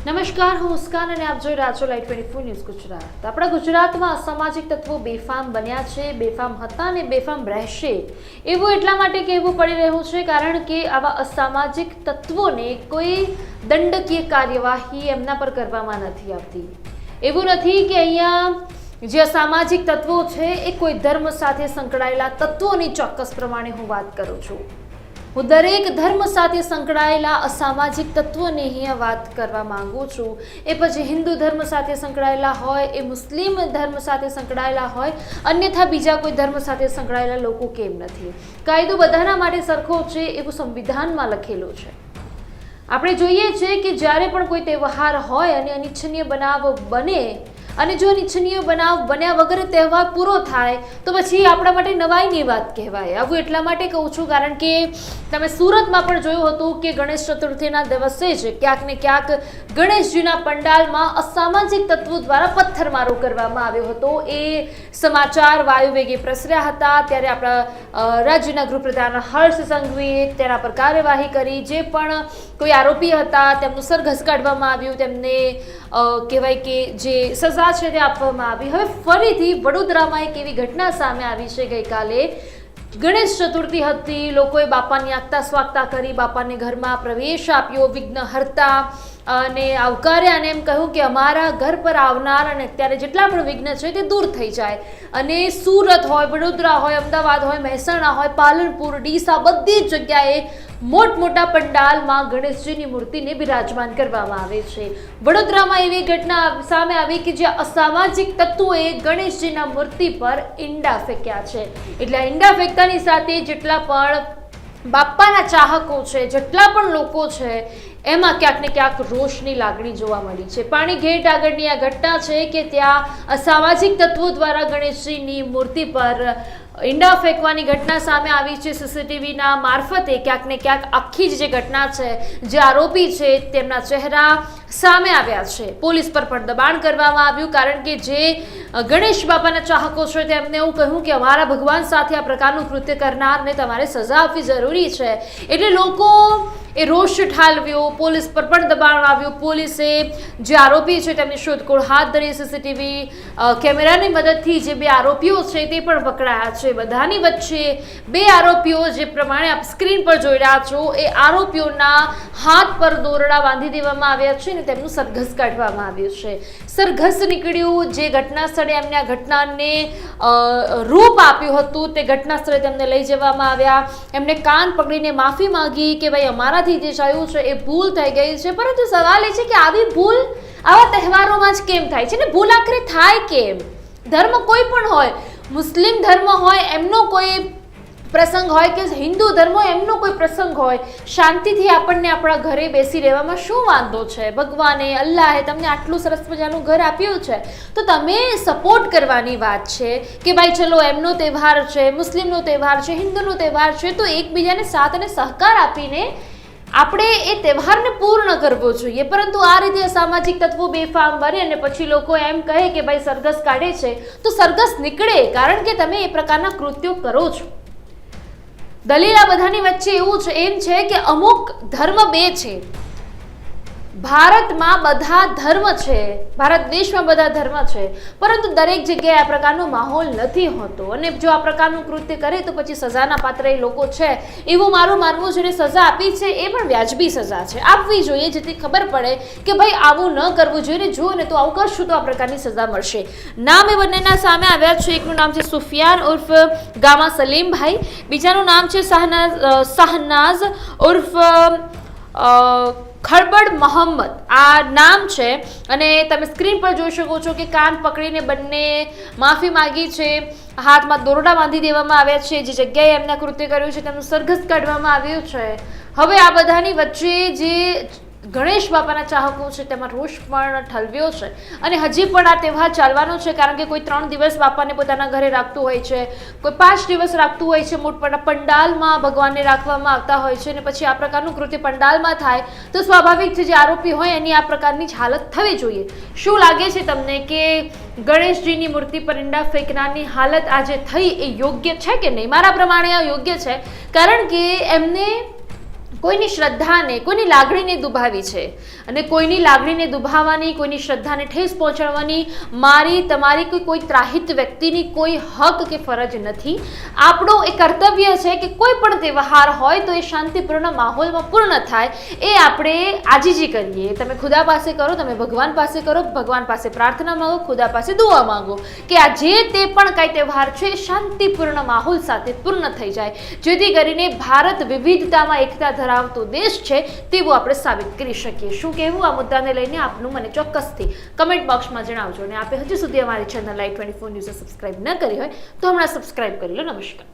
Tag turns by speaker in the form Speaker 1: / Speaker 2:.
Speaker 1: નમસ્કાર, હું ઉસ્કાન અને આપ જોઈ રહ્યા છો light twenty four news Gujarat આપણા ગુજરાતમાં અસામાજિક તત્વો બેફામ બન્યા છે, બેફામ હતા અને બેફામ રહેશે એવું એટલા માટે કહેવું પડી રહ્યું છે, કારણ કે આવા અસામાજિક તત્વોને કોઈ દંડકીય કાર્યવાહી એમના પર કરવામાં નથી આવતી. એવું નથી કે અહીંયા જે અસામાજિક તત્વો છે એ કોઈ ધર્મ સાથે સંકળાયેલા તત્વોની ચોક્કસ પ્રમાણે હું વાત કરું છું. હું દરેક ધર્મ સાથે સંકળાયેલા અસામાજિક તત્વોની અહીંયા વાત કરવા માંગુ છું. એ પછી હિન્દુ ધર્મ સાથે સંકળાયેલા હોય, એ મુસ્લિમ ધર્મ સાથે સંકળાયેલા હોય, અન્યથા બીજા કોઈ ધર્મ સાથે સંકળાયેલા લોકો કેમ નથી? કાયદો બધાના માટે સરખો છે એવું સંવિધાનમાં લખેલું છે. આપણે જોઈએ છીએ કે જ્યારે પણ કોઈ તહેવાર હોય અને અનિચ્છનીય બનાવ બને અને જો નિચ્છનીય બનાવ બન્યા વગર તહેવાર પૂરો થાય, તો પછી આપણા માટે નવાઈની વાત કહેવાય. આવું એટલા માટે કહું છું, કારણ કે તમે સુરતમાં પણ જોયું હતું કે ગણેશ ચતુર્થીના દિવસે જ ક્યાંક ને ક્યાંક ગણેશજીના પંડાલમાં અસામાજિક તત્વો દ્વારા પથ્થરમારો કરવામાં આવ્યો હતો. એ સમાચાર વાયુવેગે પ્રસર્યા હતા. ત્યારે આપણા રાજ્યના ગૃહપ્રધાન હર્ષ સંઘવીએ તેના પર કાર્યવાહી કરી. જે પણ કોઈ આરોપી હતા, તેમનું સરઘસ કાઢવામાં આવ્યું. તેમને કહેવાય કે જે સજા છે તે આપવામાં આવી. હવે ફરીથી વડોદરામાં એક એવી ઘટના સામે આવી છે ગઈકાલે. ગણેશ ચતુર્થી હતી, લોકોએ બાપાની આગતા સ્વાગતા કરી, બાપાને ઘરમાં પ્રવેશ આપ્યો વિઘ્ન હરતા અને આવકાર્યા અને એમ કહ્યું કે અમારા ઘર પર આવનાર અને અત્યારે જેટલા પણ વિઘ્ન છે તે દૂર થઈ જાય. અને સુરત હોય, વડોદરા હોય, અમદાવાદ હોય, મહેસાણા હોય, પાલનપુર, ડીસા બધી જ જગ્યાએ મોટમોટા પંડાલમાં ગણેશજીની મૂર્તિને બિરાજમાન કરવામાં આવે છે. વડોદરામાં એવી ઘટના સામે આવી કે જે અસામાજિક તત્વોએ ગણેશજીના મૂર્તિ પર ઈંડા ફેંક્યા છે. એટલે ઈંડા ફેંકતાની સાથે જેટલા પણ બાપ્પાના ચાહકો છે, જેટલા પણ લોકો છે એમાં ક્યાંક ને ક્યાંક રોષની લાગણી જોવા મળી છે. પાણી ઘેટ આગળની આ ઘટના છે કે ત્યાં અસામાજિક તત્વો દ્વારા ગણેશજીની મૂર્તિ પર ઈંડા ફેંકવાની ઘટના સામે આવી છે. સીસીટીવીના મારફતે ક્યાંક ને ક્યાંક આખી જ જે ઘટના છે, જે આરોપી છે, તેમના ચહેરા સામે આવ્યા છે. પોલીસ પર પણ દબાણ કરવામાં આવ્યું કારણ કે જે ગણેશ બાપાના ચાહકો છે, તેમને એવું કહ્યું કે અમારા ભગવાન સાથે આ પ્રકારનું કૃત્ય કરનારને તમારે સજા આપવી જરૂરી છે. એટલે લોકો એ રોષ ઠાલવ્યો, પોલીસ પર પણ દબાણ આવ્યું. પોલીસે જે આરોપી છે તેમની શોધખોળ હાથ ધરી સીસીટીવી કેમેરાની મદદથી જે બે આરોપીઓ છે તે પણ પકડાયા છે. બધાની વચ્ચે બે આરોપીઓ જે પ્રમાણે આપ સ્ક્રીન પર જોઈ રહ્યા છો, એ આરોપીઓના હાથ પર દોરડા બાંધી દેવામાં આવ્યા છે અને તેમનું સરઘસ કાઢવામાં આવ્યું છે. સરઘસ નીકળ્યું જે ઘટના સ્થળે એમને આ ઘટનાને રૂપ આપ્યું હતું, તે ઘટના સ્થળે તેમને લઈ જવામાં આવ્યા. એમને કાન પકડીને માફી માંગી કે ભાઈ અમારાથી જે થયું છે એ ભૂલ થઈ ગઈ છે. પરંતુ સવાલ એ છે કે આવી ભૂલ આવા તહેવારોમાં જ કેમ થાય છે? ને ભૂલ આખરે થાય કેમ? ધર્મ કોઈ પણ હોય, મુસ્લિમ ધર્મ હોય, એમનો કોઈ પ્રસંગ હોય કે હિન્દુ ધર્મ હોય, એમનો કોઈ પ્રસંગ હોય, શાંતિથી આપણને આપણા ઘરે બેસી રહેવામાં શું વાંધો છે? ભગવાને, અલ્લાહે તમને આટલું સરસ મજાનું ઘર આપ્યું છે. તો તમે સપોર્ટ કરવાની વાત છે કે ભાઈ ચલો એમનો તહેવાર છે, મુસ્લિમનો તહેવાર છે, હિન્દુનો તહેવાર છે, તો એકબીજાને સાથ અને સહકાર આપીને આપણે એ તહેવારને પૂર્ણ કરવો જોઈએ, પરંતુ આ રીતે સામાજિક તત્વો બેફામ બને અને પછી લોકો એમ કહે કે ભાઈ સરઘસ કાઢે છે, તો સરઘસ નીકળે, કારણ કે તમે એ પ્રકારના કૃત્યો કરો છો. દલીલ આ બધાની વચ્ચે એવું છે એમ છે કે અમુક ધર્મ બે છે. ભારતમાં બધા ધર્મ છે, ભારત દેશમાં બધા ધર્મ છે, પરંતુ દરેક જગ્યાએ આ પ્રકારનો માહોલ નથી હોતો. અને જો આ પ્રકારનું કૃત્ય કરે તો પછી સજાના પાત્ર એ લોકો છે. એવું મારું માનવું છે સજા આપી છે એ પણ વ્યાજબી સજા છે. આપવી જોઈએ જેથી ખબર પડે કે ભાઈ આવું ન કરવું જોઈએ જો ને તો આવું કરશું તો આ પ્રકારની સજા મળશે. નામ એ બંનેના સામે આવ્યા છે. એકનું નામ છે સુફિયાન ઉર્ફ ગામા સલીમભાઈ. બીજાનું નામ છે શાહનાઝ શાહનાઝ ઉર્ફ ખળબડ મોહમ્મદ. આ નામ છે અને તમે સ્ક્રીન પર જોઈ શકો છો કે કાન પકડીને બંને માફી માગી છે. હાથમાં દોરડા બાંધી દેવામાં આવ્યા છે. જે જગ્યાએ એમના કૃત્ય કર્યું છે તેમનું સરઘસ કાઢવામાં આવ્યું છે. હવે આ બધાની વચ્ચે જે ગણેશ બાપાના ચાહકો છે, તેમાં રોષ પણ ઠલવ્યો છે. અને હજી પણ આ તહેવાર ચાલવાનો છે, કારણ કે કોઈ ત્રણ દિવસ બાપાને પોતાના ઘરે રાખતું હોય છે, કોઈ પાંચ દિવસ રાખતું હોય છે મોટપણા પંડાલમાં ભગવાનને રાખવામાં આવતા હોય છે, અને પછી આ પ્રકારનું કૃત્ય પંડાલમાં થાય, તો સ્વાભાવિક છે, જે આરોપી હોય એની આ પ્રકારની જ હાલત થવી જોઈએ. શું લાગે છે તમને કે ગણેશજીની મૂર્તિ પર ઈંડા ફેંકનારની હાલત આજે થઈ એ યોગ્ય છે કે નહીં? મારા પ્રમાણે આ યોગ્ય છે, કારણ કે એમને કોઈની શ્રદ્ધાને કોઈની લાગણીને દુભાવી છે. અને કોઈની લાગણીને દુભાવવાની, કોઈની શ્રદ્ધાને ઠેસ પહોંચાડવાની, મારી, તમારી કે કોઈ ત્રાહિત વ્યક્તિની કોઈ હક કે ફરજ નથી. આપણું એ કર્તવ્ય છે કે કોઈ પણ તહેવાર હોય તો એ શાંતિપૂર્ણ માહોલમાં પૂર્ણ થાય. એ આપણે આજીજી કરીએ. તમે ખુદા પાસે કરો, તમે ભગવાન પાસે કરો, ભગવાન પાસે પ્રાર્થના માંગો, ખુદા પાસે દુઆ માંગો કે આ જે તે પણ કાંઈ તહેવાર છે એ શાંતિપૂર્ણ માહોલ સાથે પૂર્ણ થઈ જાય. જેથી કરીને ભારત વિવિધતામાં એકતા ધરાવતો દેશ છે તેવું આપણે સાબિત કરી શકીએ. શું કહેવું, આ મુદ્દાને લઈને આપનું મને ચોક્કસથી કમેન્ટ બોક્સમાં જણાવજો અને આપે હજુ સુધી અમારી ચેનલ લાઈટ ટ્વેન્ટી ફોર ન્યૂઝને સબસ્ક્રાઇબ ન કરી હોય તો હમણાં સબસ્ક્રાઇબ કરી લો. નમસ્કાર.